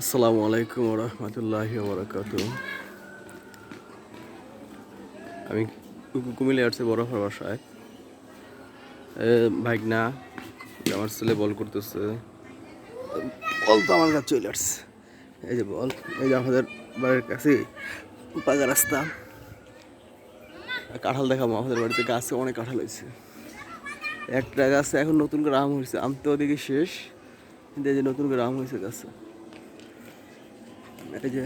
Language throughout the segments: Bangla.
আসসালামু আলাইকুম রহমতুল্লাহি বরকাত আমি কুমিল্লা আসছি বরফের বাসায়। বাইক না আমার ছেলে বল করতেছে। বল তো আমার কাছে চলে আসছে। এই যে বল, এই যে আমাদের বাড়ির কাছে পাকা রাস্তা। কাঁঠাল দেখাবো, আমাদের বাড়িতে গাছে অনেক কাঁঠাল হয়েছে। একটা গাছে এখন নতুন করে আম হয়েছে, আম তো ওদিকে শেষ। কিন্তু এই যে নতুন করে আম হয়েছে গাছে। এই যে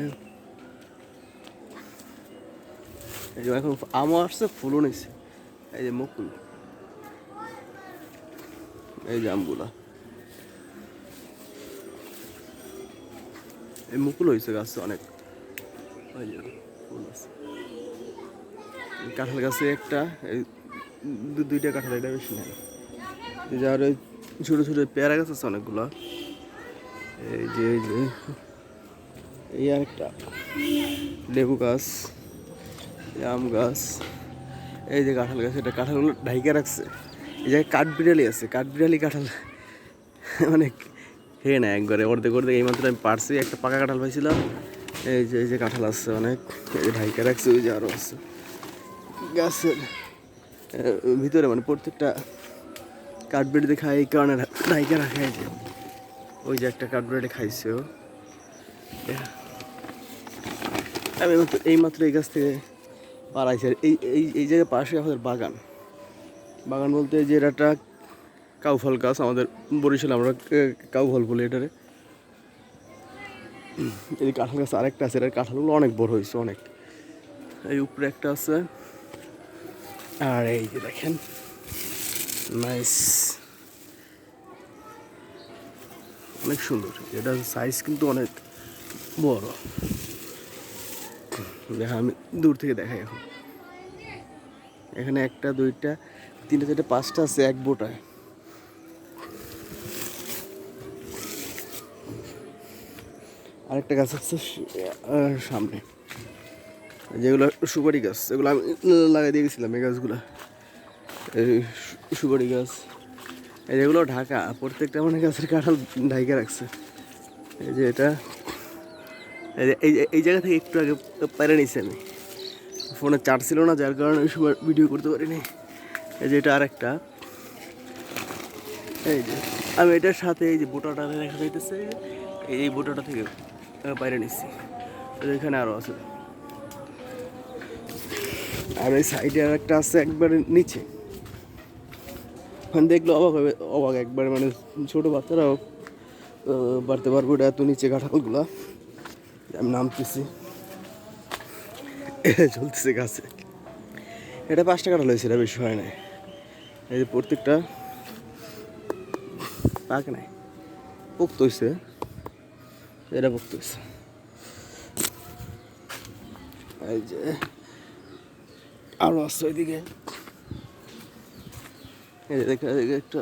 এই যে এখন আমও আসছে, ফুলও নিছে। এই যে মুকুল। এই যে আমগুলা। এই মুকুল হয়েছে গাছে অনেক। ওই যে কাঁঠাল গাছে একটা, এই দুইটা কাঁঠাল, এটা বেশি নাই। এই যে আর ওই ছোটো ছোটো পেয়ারা গাছ আছে অনেকগুলো। এই যে এই যে। এই আরেকটা। লেবু গাছ, আম গাছ, এই যে কাঁঠাল গাছ, এটা কাঁঠালগুলো ঢাইকা রাখছে। এই জায়গায় কাঠবিড়ালি আছে কাঠবিড়ালি কাঁঠাল। অনেক হে না একবারে, অর্ধেক অর্ধেক। এই মাত্র আমি পারছি, একটা পাকা কাঁঠাল পাইছিলাম। এই যে এই যে কাঁঠাল আসছে অনেক, এই যে ঢাইকা রাখছে, ওই যে আরও আছে। গাছের ভিতরে মানে প্রত্যেকটা কাঠবিড়িতে খায়, এই কারণে ঢাইকা রাখা। যে, ওই যে একটা কাঠবিড়ালি খাইছে ও। আমি এই মাত্র এই গাছ থেকে পাড়াইছি আর এই এই এই জায়গায় পাশে আমাদের বাগান। বাগান বলতে যে এটা কাউফল গাছ, আমাদের বরিশালে আমরা কাউফল বলি এটারে। এই কাঁঠাল গাছ আরেকটা আছে, এটার কাঁঠালগুলো অনেক বড় হয়েছে, অনেক। এই উপরে একটা আছে। আর এই যে দেখেন নাইস অনেক সুন্দর। এটার সাইজ কিন্তু অনেক বড়। দেখা, আমি দূর থেকে দেখাই এখন। এখানে একটা, দুইটা, তিনটা, চারটে, পাঁচটা আছে এক বোটায়। আরেকটা গাছ আছে সামনে। যেগুলো সুপারি গাছ, এগুলো আমি লাগাই দিয়ে গেছিলাম এই গাছগুলো। সুপারি গাছ। যেগুলো ঢাকা, প্রত্যেকটা মানে গাছের কাঁঠাল ঢাইকা রাখছে। এই যে এটা। এই এই জায়গা থেকে একটু আগে পারে নিছি আমি ফোনে চার্জ ছিল না, যার কারণে ওই সময় ভিডিও করতে পারিনি। এই যে এটা আরেকটা। এই যে, আমি এটার সাথে এই যে বোটাটা দেখা যাইতেছে, এই বোটাটা থেকে বাইরে নিচ্ছি এখানে আরও আছে। আর এই সাইডে আর একটা আছে একবারে নিচে। ওখানে দেখলে অবাক হবে অবাক একবারে মানে ছোটো বাচ্চারাও বাড়তে পারব এটা এত নিচে কাঁঠালগুলা। আমি নামতেছি। চলতেছে গাছে। এটা পাঁচ টাকা হয়েছে এটা বেশি হয় নাই। এই যে প্রত্যেকটা পাক নাই। পোক্ত হয়েছে এটা পোক্ত হয়েছে এই যে আরও আছে ওইদিকে। এই যে দেখে একটা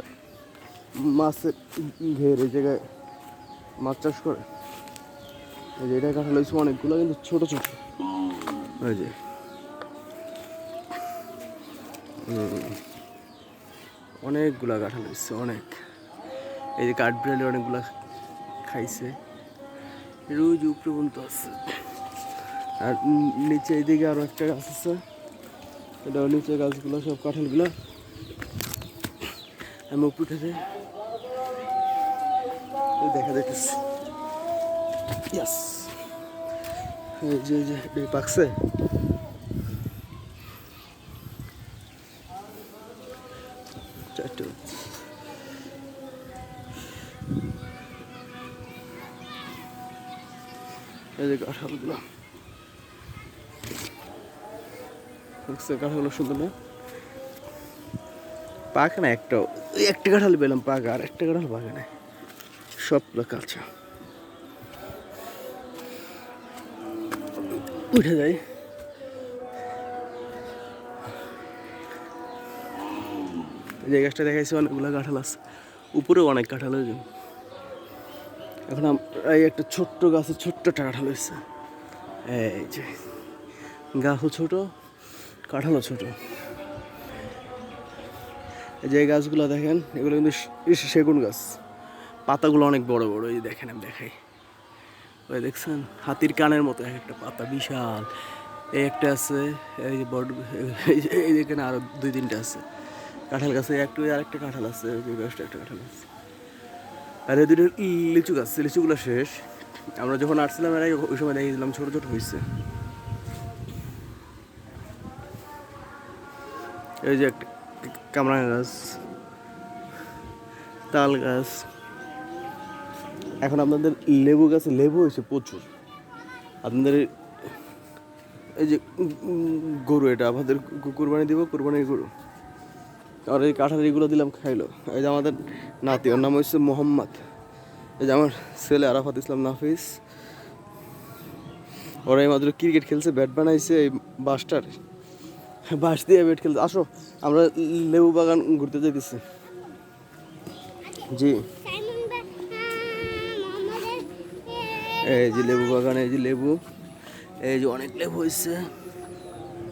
মাছের ঘের, এই জায়গায় মাছ চাষ করে। যে এটা কাঁঠাল হয়েছে অনেকগুলো, কিন্তু ছোট ছোট। এই যে। অনেকগুলা কাঁঠাল হয়েছে, অনেক। এই যে কাঠবিড়ালি অনেকগুলা খাইছে। রোজ উপরে পর্যন্ত আছে। আর নিচে এইদিকে আরও একটা গাছ আছে। এটাও নিচে গাছগুলো, সব কাঁঠালগুলো। আমি উপরে দেখা যাইতেছে। ইয়াস এই যে যে, এই পাকছে এই যে কাঁঠালগুলো। দেখছে কাঁঠালগুলো সুন্দর না? পাক না একটাও? একটা কাঁঠাল পেলাম, পাক, আর একটা কাঁঠাল পাকে না। সবগুলো কাঁচা উঠে যাই যে গাছটা দেখাইছি অনেকগুলো কাঁঠাল আছে। উপরেও অনেক কাঁঠাল হয়েছে এখন এই একটা ছোট্ট গাছে ছোট্ট একটা কাঁঠাল হয়েছে। এই যে। গাছও ছোট, কাঁঠালও ছোট। যে গাছগুলো দেখেন, এগুলো কিন্তু সেগুন গাছ। পাতাগুলো অনেক বড় বড়, এই দেখেন, আমি দেখাই। ওই দেখছেন? হাতির কানের মতো এক একটা পাতা বিশাল। এই একটা আছে, এই যে বড়, এই যে- এই যে এখানে আরও দুই তিনটা আছে। কাঁঠাল গাছে একটু আর একটা কাঁঠাল আছে, ওই যে একটা কাঁঠাল আছে। আর এই দুটো লিচু গাছ লিচুগুলো শেষ। আমরা যখন আসছিলাম, এর ওই সময় দেখেছিলাম, ছোট ছোট হয়েছে। এই যে একটা কামরাঙা গাছ, তাল গাছ এখন আপনাদের লেবু গাছে, লেবু হয়েছে প্রচুর। আপনাদের এই যে গরু এটা, আমাদের কুরবানি দিব কুরবানির গরু। আর এই কাঁঠাল এগুলো দিলাম, খাইলো। এই যে আমাদের নাতি, ওর নাম হচ্ছে মোহাম্মদ। এই যে আমার ছেলে আরাফাত ইসলাম নাফিস। ওরা এই মাত্র ক্রিকেট খেলছে, ব্যাট বানাইছে, এই বাসটার বাস দিয়ে ব্যাট খেলছে। আসো, আমরা লেবু বাগান ঘুরতে যেতেছি জি। এই যে লেবু বাগান, এই যে লেবু, এই যে অনেক লেবু হয়েছে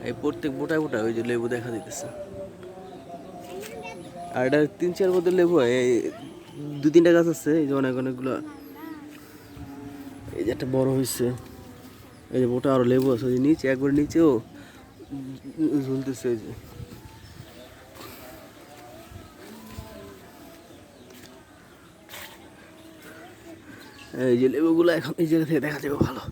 এই প্রত্যেক বোটায় বোটায় ওই যে লেবু দেখা দিতেছে। আর এটা তিন চার মধ্যে লেবু হয়, এই দু তিনটা গাছ আছে, এই যে অনেক অনেকগুলো। এই যে একটা বড় হয়েছে এই যে বোটা আরও লেবু আছে নিচে, একবার নিচেও ঝুলতেছে এই যে। এই যে লেবুগুলো এখন এই জায়গা থেকে দেখা যাবে ভালো।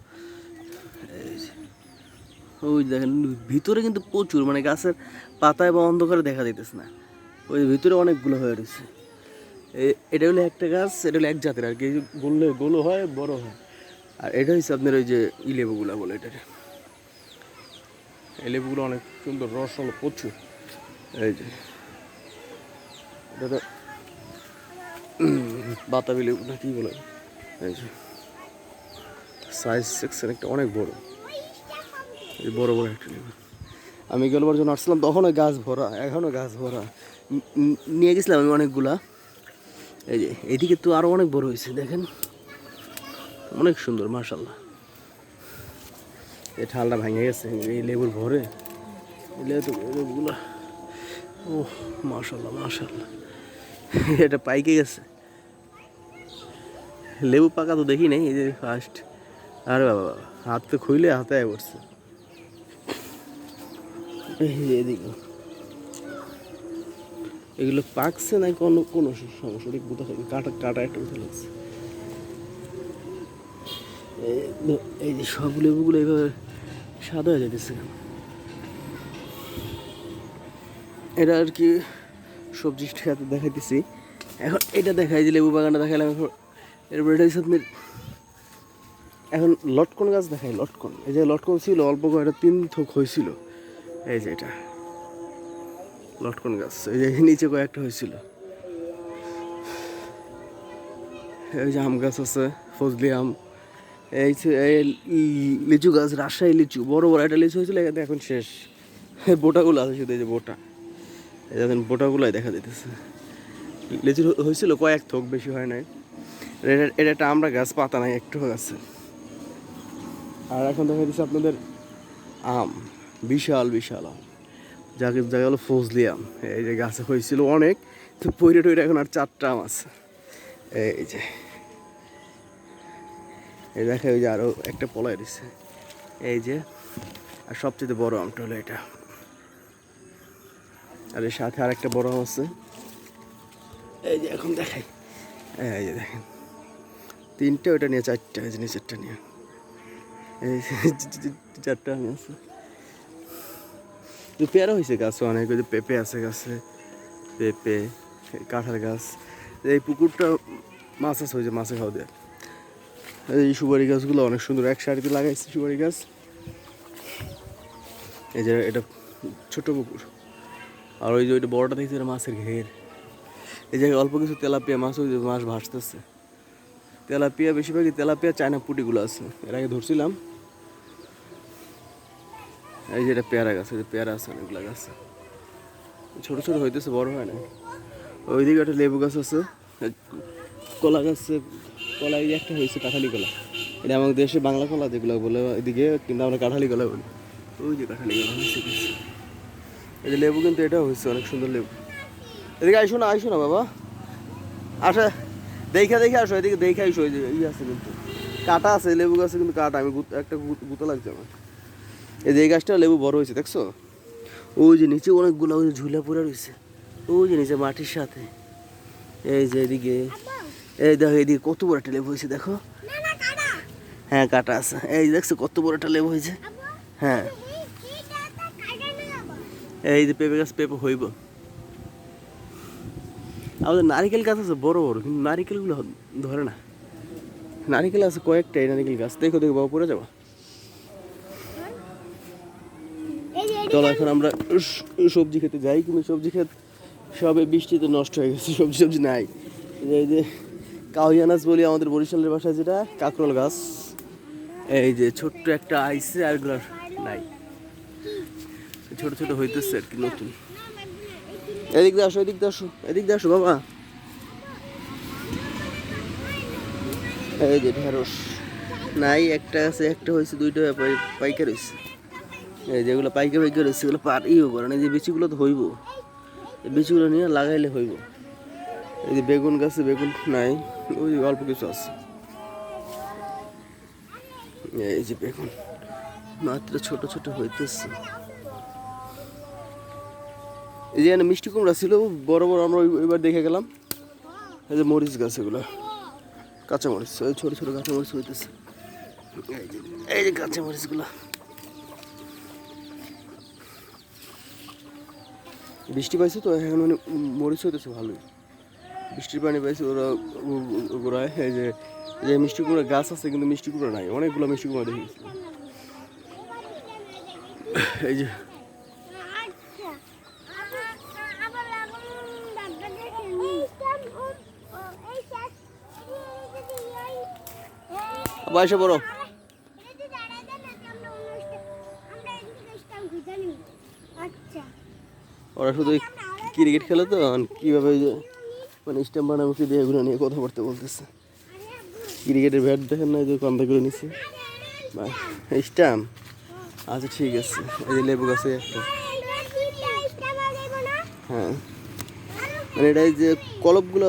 ওই দেখেন, ভিতরে কিন্তু প্রচুর মানে গাছের পাতায় বা অন্ধকারে দেখা যাইতেছে না। ওই ভিতরে অনেকগুলো হয়ে রয়েছে। এটা হলো একটা গাছ, এটা হলো এক জাতের আর কি যে গোলে হয়, বড় হয়। আর এটা হচ্ছে আপনার ওই যে ই লেবুগুলা বলে এটা এই লেবুগুলো অনেক সুন্দর, রস হলো প্রচুর। এই যে, এটা বাতাবি লেবু না কি বলে? সাইজ সেকশন একটা অনেক বড়। এই বড় বড় একটা লেবু আমি গেলবার জন্য আসছিলাম, তখনও গাছ ভরা, এখনও গাছ ভরা। নিয়ে গেছিলাম আমি অনেকগুলা। এই যে, এদিকে তো আরও অনেক বড় হয়েছে, দেখেন। অনেক সুন্দর মার্শাল্লাহ এই ঠালটা ভেঙে গেছে, এই লেবুর ভরে। লেবুগুলো। ও মার্শাল্লাহ মার্শাল্লাহ এটা পাইকে গেছে। লেবু পাকা তো দেখি নাই, এই যে ফার্স্ট আর বাবা হাত তো খুইলে হাতে আয় পড়ছে। এদিকে। এগুলো পাকছে না কোনো কোনো সমস্যা কাটা কাটা একটা বোঝা লাগছে। এই যে সব লেবুগুলো এইভাবে সাদা হয়ে যেতেছে এটা আর কি সবজি খেতে দেখাইতেছি। এখন এটা দেখাই যে লেবু বাগানটা দেখাইলাম এখন। এরপর এটা হচ্ছে এখন লটকন গাছ দেখাই, লটকন। এই যে লটকন ছিল, অল্প করে এটা তিন থোক হয়েছিল। এই যে এটা। লটকন গাছ। এই যে নিচে কয়েকটা হয়েছিল। এই যে আম গাছ আছে, ফজলি আম। এই যে- লিচু গাছ, রাজশাহী লিচু। বড় বড় একটা লিচু হয়েছিল, এখানে এখন শেষ। বোটাগুলো আছে শুধু, এই যে বোটা। এই দেখেন, বোটাগুলোই দেখা দিতেছে লিচু হয়েছিল কয়েক থোক, বেশি হয় নাই। এটা একটা আমরা গাছ, পাতা নাই, একটু গাছে আর এখন দেখা দিচ্ছে আপনাদের আম, বিশাল বিশাল আম। যাকে জায়গা হলো ফজলি আম। এই যে গাছে হয়েছিল অনেক তো পইরে টইরে এখন আর চারটা আম আছে। এই যে। এই দেখে ওই যে আরও একটা পলাই দিচ্ছে এই যে। আর সবচেয়ে বড় আমটা হলো এটা। আর এর সাথে আর একটা বড় আম আছে। এই যে এখন দেখাই। এই যে দেখেন। তিনটে ওটা নিয়ে চারটা, এই যে নিচেরটা নিয়ে। এই চারটা আমি আছে। পেয়ারা হয়েছে গাছ অনেক, ওই যে পেঁপে আছে গাছে। পেঁপে, কাঁঠাল গাছ। এই পুকুরটা মাছ আছে, ওই যে মাছে খাওয়া দেয় এই সুপারি গাছগুলো অনেক সুন্দর, এক সারিতে লাগাইছে সুপারি গাছ। এই যে এটা ছোট পুকুর। আর ওই যে ওইটা বড়টা দেখছি, এটা মাছের ঘের। এই জায়গায় অল্প কিছু তেলাপিয়া মাছ, ওই যে মাছ ভাসতেছে। তেলাপিয়া, বেশিরভাগই তেলাপিয়া, চায়না পুটিগুলো আছে। এর আগে ধরছিলাম। এই যে এটা পেয়ারা গাছ যে পেয়ারা আছে, অনেকগুলো গাছ ছোটো ছোটো হইতেছে, বড় হয় না ওইদিকে একটা লেবু গাছ আছে কলা গাছ, কলা এই একটা হয়েছে কাঁঠালি কলা। এটা আমাদের দেশে বাংলা কলা যেগুলো বলে এদিকে কিন্তু আমরা কাঁঠালি কলা বলি। ওই যে কাঁঠালি কলা হয়েছে। এই যে লেবু কিন্তু এটাও হয়েছে অনেক সুন্দর লেবু। এদিকে আইসো না আইসো না বাবা। আসা। দেখা দেখে আসো, এদিকে দেখে আইসো ওই যে ই আছে কিন্তু। কাটা আছে, লেবু গাছে কিন্তু কাটা, আমি একটা গুত- লাগছে আমার। এই যে গাছটা লেবু বড় হয়েছে, দেখছ? ওই যে নিচে অনেকগুলো ঝুলা পড়ে রয়েছে। ওই যে নিচে মাটির সাথে। এই যে এদিকে এই দেখো, এদিকে কত বড় একটা লেবু হয়েছে, দেখো। হ্যাঁ কাটা আছে। এই দেখছ, কত বড় একটা লেবু হয়েছে। হ্যাঁ। এই যে পেঁপে গাছ পেঁপে হইব। আমাদের নারিকেল গাছ আছে বড় বড়, কিন্তু নারিকেলগুলো ধরে না। নারিকেল আছে কয়েকটা, এই নারিকেল গাছ। দেখো দেখো, বাবা, পড়ে যাব। চলো, এখন আমরা সবজি খেতে যাই, কিন্তু সবজি খেত সবে বৃষ্টিতে নষ্ট হয়ে গেছে, সবজি সবজি নাই। এই যে- কাউয়ানাস বলি আমাদের বরিশালের বাসায় যেটা, কাকরোল গাছ। এই যে ছোট্ট একটা আইসে আর নাই। ছোট ছোট হইতেছে আর কি, নতুন। এদিক দিয়ে আসো, এদিক দিয়ে এদিক দিয়ে আসো, বাবা। এই যে ঢেঁড়স। নাই, একটা আছে, একটা হয়েছে, দুইটা পাই- পাইকার হয়েছে। এই যেগুলো পাইকার পাইকার হয়েছে সেগুলো পারিও করে না যে বিচিগুলো তো হইব। এই বিচিগুলো নিয়ে লাগাইলে হইব। এই যে বেগুন গাছে বেগুন নাই, ওই অল্প কিছু আছে। এই যে বেগুন, মাত্র ছোট ছোট হইতেছে। এই যে মিষ্টি কুমড়া ছিল, বড় বড় আমরা এবার দেখে গেলাম। এই যে মরিচ গাছ এগুলো। কাঁচা মরিচ ছোট ছোট কাঁচা মরিচ হইতেছে। এই যে কাঁচা মরিচগুলো বৃষ্টি পাইছে তো, এখন মানে মরিচ হইতেছে ভালোই। বৃষ্টির পানি পাইছে, ওরা গোড়ায়। এই যে যে মিষ্টি কুমড়া গাছ আছে, কিন্তু মিষ্টি কুমড়া নাই। অনেকগুলো মিষ্টি কুমড়া দেখেছি। এই যে আচ্ছা আবার আবার লাগুন দাদা দেখেন এইটা এই শেষ এই যদি এই বয়সে বড় এই যে দাঁড়ায় দেন না আমরা অনুষ্ঠান আমরা এদিকে ইসলাম জানি বড় ওরা শুধু ক্রিকেট খেলে তো আর কীভাবে মানে স্ট্যাম্প বানামুখি দিয়ে এগুলো নিয়ে কথাবার্তা বলতেছে। ক্রিকেটের ব্যাট দেখেন না যে কন্দা করে নিচ্ছে স্ট্যাম্প। আচ্ছা ঠিক আছে। এই যে লেবু গাছে একটা। হ্যাঁ। মানে এটা এই যে কলপগুলো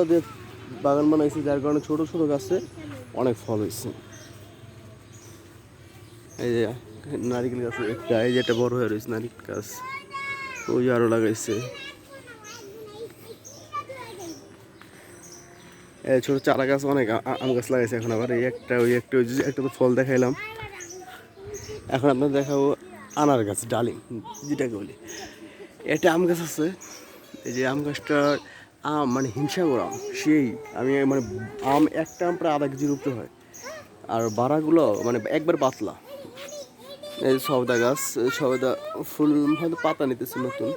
বাগান বানাইছে, যার কারণে ছোট ছোট গাছে অনেক ফল হয়েছে। এই যে নারিকেল গাছে একটা, এই যে একটা বড় হয়ে রয়েছে নারিকেল গাছ। ওই যে আরও লাগাইছে। এই ছোট চারা গাছ, অনেক আম গাছ লাগাইছে এখন আবার। এই একটা, ওই একটা ওই একটা তো ফল দেখাইলাম। এখন আপনার দেখাবো আনার গাছ, ডালিম, যেটাকে বলি। একটা আম গাছ আছে। এই যে আম গাছটার আম মানে হিংসাগর আম, সেই আমি মানে আম একটা আম প্রায় আধা কেজির উপরে হয়। আর বাড়াগুলো মানে একবার পাতলা। এই সবেদা গাছ সবেদা ফুল হয়তো পাতা নিতেছে নতুন।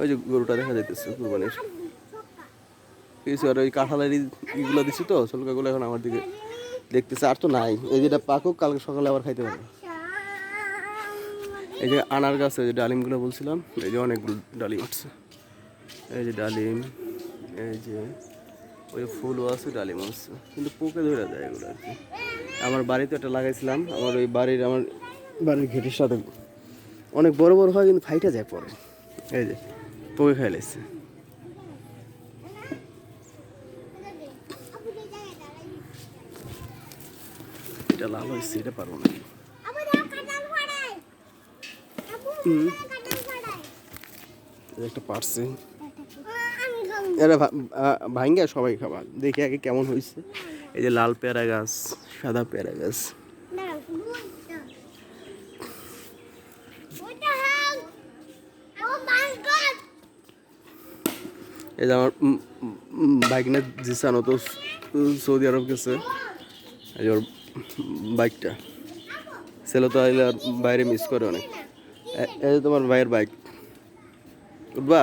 ওই যে গরুটা দেখা যাইতেছে কুরবানির। কিছু আর ওই কাঁঠালের ইগুলো দিছি তো সলকাগুলো এখন আমার দিকে দেখতেছে, আর তো নাই। এই যেটা পাকুক, কালকে সকালে আবার খাইতে পারবে। এই যে আনার গাছ, এই যে ডালিমগুলো বলছিলাম, এই যে অনেকগুলো ডালিম উঠছে এই যে ডালিম, এই যে ওই ফুলও আছে ডালিম আছে। কিন্তু পোকে ধরে যায় এগুলো আর কি। আমার বাড়িতে একটা লাগাইছিলাম, আমার ওই বাড়ির আমার বাড়ির ঘেটের সাথে অনেক বড় বড় হয়, কিন্তু ফাইটা যায় পরে। এই যে পোকে খাইলেছে এটা লাল হয়েছে, এটা পারব না। একটা পারছে। এরা ভাঙ্গা সবাই খাবার। দেখি আগে কেমন হয়েছে। এই যে লাল পেয়ারা গাছ, সাদা পেয়ারা গাছ। এই যে আমার বাইক না জিসানো সৌদি আরব গেছে। এই যে ওর বাইকটা। ছেলে তো আইলে বাইরে মিস করে অনেক। এই যে তোমার ভাইয়ের বাইক। উঠবা?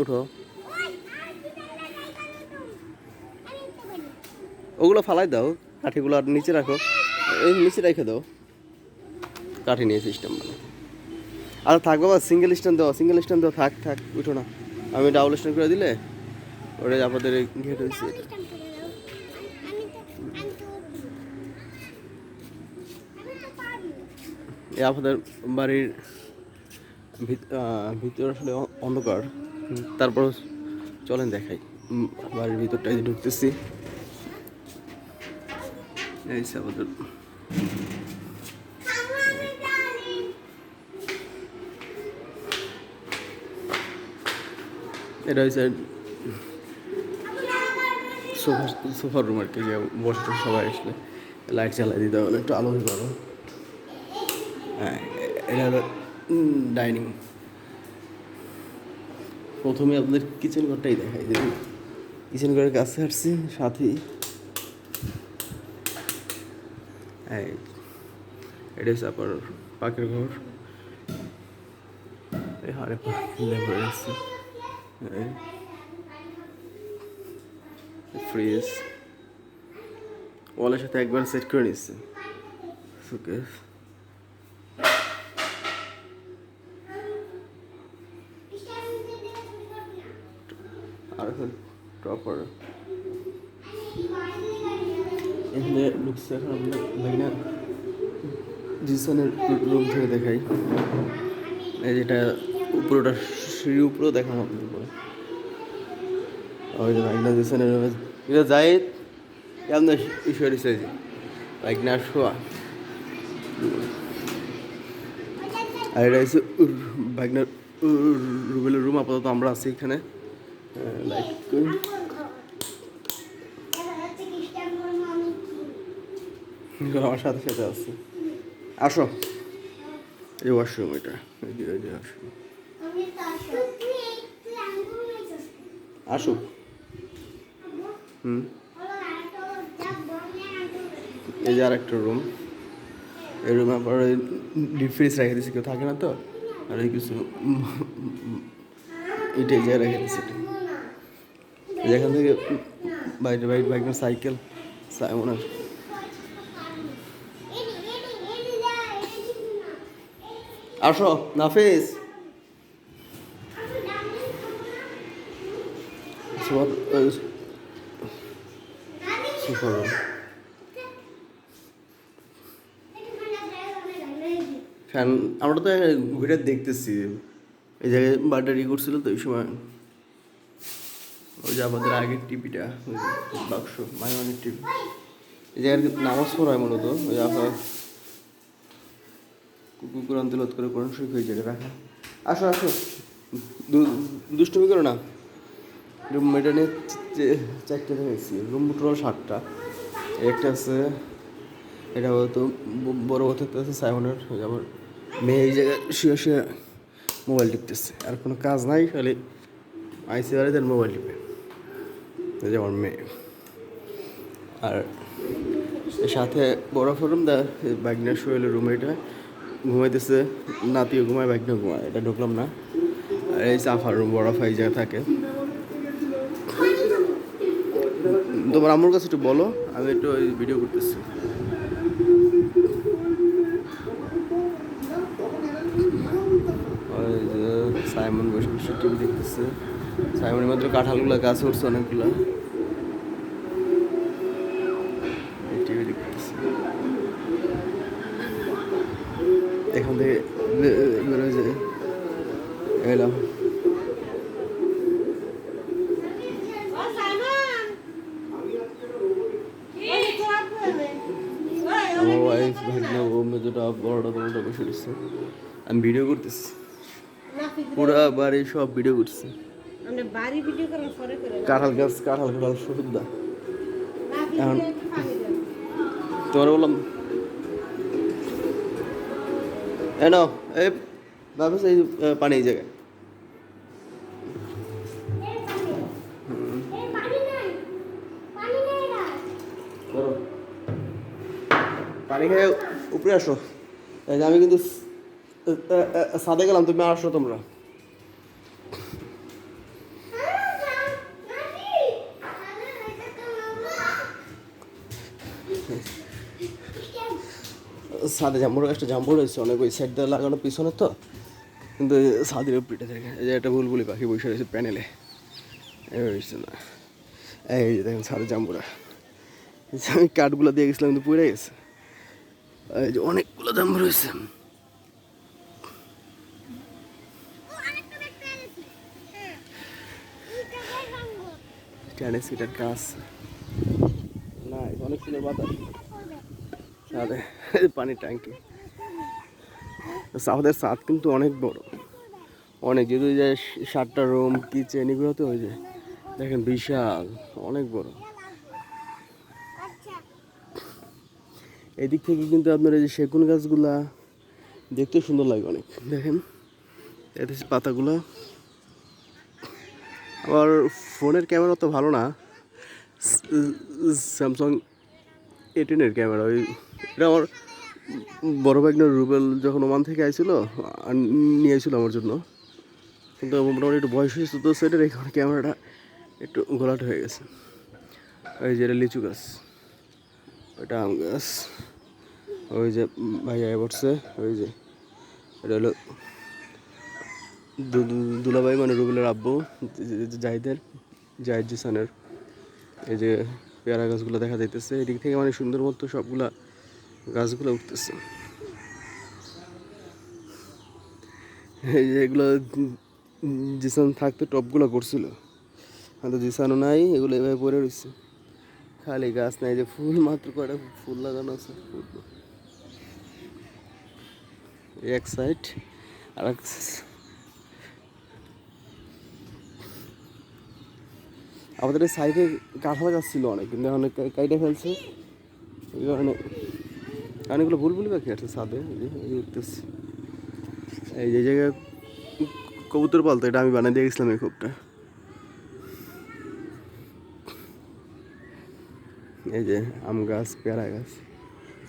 উঠো। ওগুলো ফালাই দাও, কাঠিগুলো আর নিচে রাখো। এই নিচে রেখে দাও। কাঠি নিয়ে সিস্টেম মানে আর থাকব সিঙ্গেল স্ট্যান্ড দাও সিঙ্গেল স্ট্যান্ড দাও থাক থাক, উঠো না। আমি ডাবল স্ট্যান্ড করে দিলে ওটা আপনাদের গেট হয়েছে এটা আপনাদের বাড়ির ভিতর আসলে অন্ধকার। তারপর চলেন দেখাই। বাড়ির ভিতরটাই ঢুকতেছি। এই আমাদের এটা হচ্ছে সোফা সোফার রুম আর কি, যে বসে সবাই আসলে লাইট চালাই দিতে হবে, একটু আলো হবে হ্যাঁ এটা হলো ডাইনিং প্রথমে আপনাদের কিচেন ঘরটাই দেখাই যে কিচেন ঘরের কাছে আসছি সাথেই এই, এটা হচ্ছে আপনার পাখির ঘর। হাড়ে লেবার এসছে ফ্রিজ ওয়ালের সাথে একবার সেট করে নিচ্ছে। সুকেস আর টপার এখানে লুকস এখন জিসানের রুম থেকে দেখাই। যেটা উপরটা সিঁড়ি উপরেও দেখাম আপনাদের পরে ওই যে ভাইনা জিসানের এটা যাই কেমন ঈশ্বরী সাইজে। ভাইনা শোয়া আর এটা হচ্ছে ভাইনার রুবেলের রুম, আপাতত আমরা আছি এখানে। লাইট করি। আমার সাথে সাথে আছে। আসো। এই ওয়াশরুম এটা। ওয়াশরুম আসো হুম। এই যে আর একটা রুম এই রুমে আবার ওই ডিপ ফ্রিজ রেখে দিয়েছি, কেউ থাকে না তো? আর এই কিছু এটাই যে রেখে দিয়েছি। এটা। এই যে এখান থেকে বাইরে বাইরে বাইক সাইকেল, সাইমনের। আসো, নাফিস। সুপার সুপার ফ্যান, আমরা তো ঘুরে দেখতেছি। এই জায়গায় বার্থডে করছিল তো ওই সময়। ওই যে আমাদের আগের টিভিটা, ওই বাক্স মাইমানের টিভি। এই জায়গায় নামাজ পড়ায় মূলত, ওই আপনার কুকুর আন্তলত করে কোরআন শরীফ হয়ে জায়গায় রাখা আসো আসো। দুষ্টুমি করো না। রুম এটা নিয়ে চারটে দেখেছি রুম টোটাল সাতটা। একটা আছে, এটা হয়তো বড় কথা আছে সাইমনের ওই যে আমার মেয়ে এই জায়গায় শুয়ে শুয়ে মোবাইল টিপতেছে। আর কোনো কাজ নাই, খালি আইসি বাড়িতে মোবাইল টিপে। এই যে আমার মেয়ে। আর সাথে বড় ফরম দা বাগনার শোয়েলের রুম, এটা ঘুমাইতেছে, নাতিও ঘুমায় বাগনা ঘুমায়, এটা ঢুকলাম না। আর এই সাফার রুম, বড় ফাই জায়গা থাকে। তোমার আমার কাছে একটু বলো, আমি একটু ওই ভিডিও করতেছি। ওই যে সাইমন বসে বসে টিভি দেখতেছে। সাইমনের মধ্যে কাঁঠালগুলো গাছ উঠছে অনেকগুলো। বাড়ি সব ভিডিও করতেছি আমরা বাড়ি ভিডিও করার পরে করে কাঁঠাল গাছ কাঁঠাল কাঁঠাল সুবিধা। না এখন- তোমার বললাম এ নাও এই ভাবিস এই পানি এই জায়গায়। পানি খেয়ে উপরে আসো। এই আমি কিন্তু সাদে গেলাম তুমি আসো তোমরা। সাদে জাম্বুর গাছটা জাম্বুর রয়েছে অনেক ওই সাইড দিয়ে লাগানো পিছনে তো। কিন্তু সাদের উপরে থাকে এই যে একটা বুলবুলি পাখি বসে রয়েছে প্যানেলে হয়েছে না। এই যে দেখেন সাদে জাম্বুরা আমি কাঠগুলো দিয়ে গেছিলাম, কিন্তু পুড়ে গেছে। এই যে অনেকগুলো জাম্বু রয়েছে। টেনিস কাজ না অনেক সুন্দর বাতাস। এই পানির ট্যাঙ্কি। আমাদের ছাদ কিন্তু অনেক বড়। অনেক, যদি যে সাতটা রুম, কিচেন এগুলো তো হয়ে যায় দেখেন বিশাল, অনেক বড়। এদিক থেকে কিন্তু আপনার এই যে সেগুন গাছগুলা, দেখতে সুন্দর লাগে অনেক। দেখেন এতে পাতাগুলা। আবার ফোনের ক্যামেরা তো ভালো না, স্যামসাং এইটিনের ক্যামেরা, ওই এটা আমার বড় ভাই রুবেল যখন ওমান থেকে আইছিল নিয়ে আইছিল আমার জন্য। কিন্তু মোটামুটি একটু বয়স হয়েছে তো সেটার এখানে ক্যামেরাটা একটু ঘোলাট হয়ে গেছে। ওই যে এটা লিচু গাছ ওইটা আম গাছ, ওই যে ভাইয়া পড়ছে ওই যে এটা হলো দুলাভাই মানে রুবেলের আব্বু, জাহিদের, জাহিদ জিসানের। এই যে পেয়ারা গাছগুলো দেখা যাইতেছে। এদিক থেকে মানে সুন্দর মতো সবগুলা গাছগুলো উঠতেছে। এই যে এগুলো, জিসান থাকতে টপগুলো করছিল। হয়তো জিসানও নাই, এগুলো এভাবে পড়ে রয়েছে। খালি গাছ নাই যে ফুল মাত্র কয়টা ফুল লাগানো আছে এক সাইড আর এক আমাদের সাইডে কাঁঠাল গাছ ছিল অনেক, কিন্তু অনেক কাইটে ফেলছে। এই কারণে অনেকগুলো বুলবুলি পাখি আছে যে উঠতেছে। এই যে জায়গায় কবুতর পালতো, এটা আমি বানিয়ে দিয়ে গেছিলাম এই খোপটা। এই যে, আম গাছ, পেয়ারা গাছ,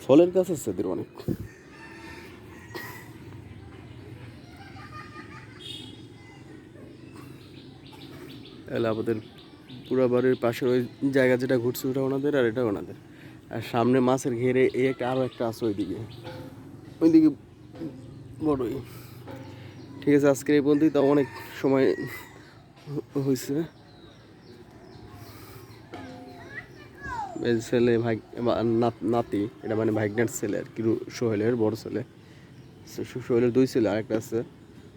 ফলের গাছ আছে এদের অনেক। তাহলে আমাদের পুরো বাড়ির পাশের ওই জায়গা যেটা ঘুরছে, ওটা ওনাদের আর এটা ওনাদের। আর সামনে মাছের ঘেরে এই একটা আরও একটা আছে ওইদিকে। ওইদিকে বড়ই। ঠিক আছে, আজকের এই পর্যন্তই তো অনেক সময় হয়েছে ছেলে ভাই নাতি এটা মানে ভাইগনার ছেলে আর কি সোহেলের বড় ছেলে। সোহেলের দুই ছেলে, আরেকটা আছে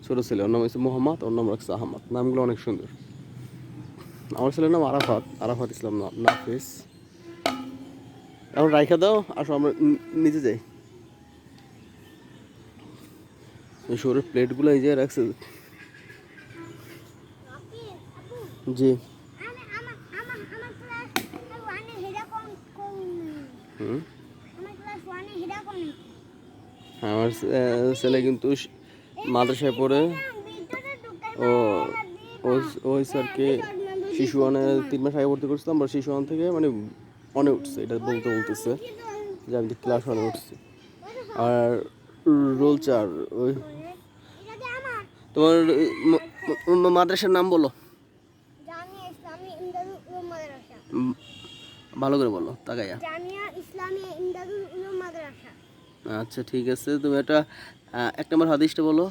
ছোটো ছেলে, ওর নাম হচ্ছে মোহাম্মদ, ওর নাম রাখছে আহমদ। নামগুলো অনেক সুন্দর। আমার ছেলের নাম আরাফাত আরাফাত ইসলাম নাফিস। এখন রাইখা দাও আসো আমরা নিচে যাই। শোরের প্লেটগুলো এই যে রাখছে। জি। আমার ছেলে কিন্তু মাদ্রাসায় পড়ে। ও, ওই স্যারকে শিশু ওয়ানে তিন মাস আগে ভর্তি করছিলাম বা শিশু ওয়ান থেকে মানে অনে উঠছে এটা বলতে বলতেছে যে আমি ক্লাস ওয়ানে উঠছি। আর রোল চার ওই তোমার মাদ্রাসার নাম বলো। ভালো করে বলো তাকাইয়া আচ্ছা ঠিক আছে তুমি একটা এক নম্বর হাদিসটা বলো।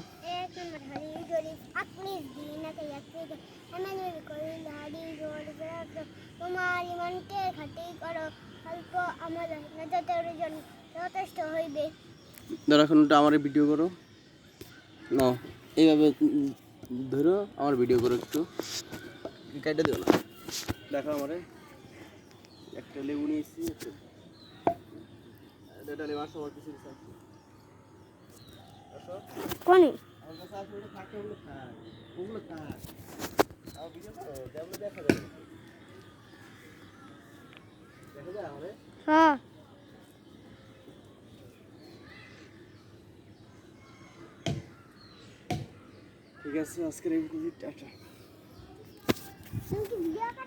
খাটি করো অল্প আমল নাজাতের জন্য যথেষ্ট হইবে। ধরো এখন আমার ভিডিও করো। না এইভাবে ধরো আমার ভিডিও করো একটু। কাইটা দিও না। দেখো আমারে। একটা লেবু নিয়েছি এটা লেবু আসো আমার কিছু দিছে। আমার কাছে আসলে থাকে ওগুলো খায় ওগুলো খায় আমার ভিডিও করো যেমন দেখা। যাবে আমারে হ্যাঁ। ঠিক আছে আজকের এই টাটা।